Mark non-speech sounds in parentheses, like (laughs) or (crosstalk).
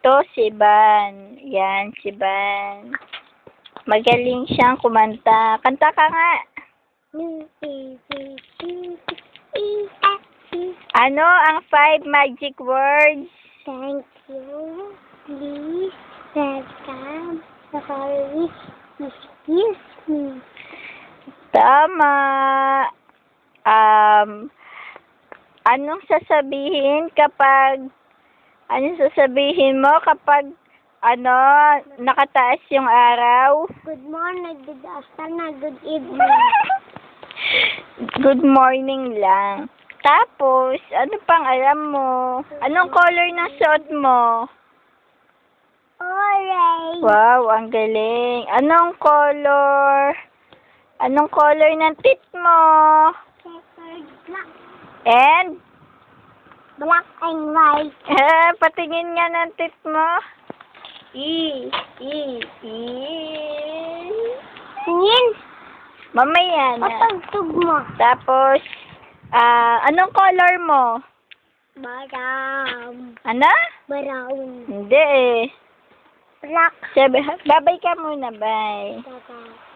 Ito si Ban. Yan, si Ban. Magaling siyang kumanta. Kanta ka nga. Ano ang five magic words? Thank you. Please welcome. Sorry. Excuse me. Tama. Um, anong sasabihin kapag, anong sasabihin mo kapag, ano, nakataas yung araw? Good morning, good afternoon, good evening. (laughs) Good morning lang. Tapos, ano pang alam mo? Anong color ng suot mo? Orange. Wow, ang galing. Anong color? Anong color ng tit mo? Checkered black. And, Black and white. (laughs) eh, patingin nga ng tit mo. E, E, E. Tingin. Mamaya na. Patugtog mo. Tapos, ah, anong color mo? Brown. Ano? Brown. Hindi eh. Black. Sabi, babay ka muna, bye. Bye-bye.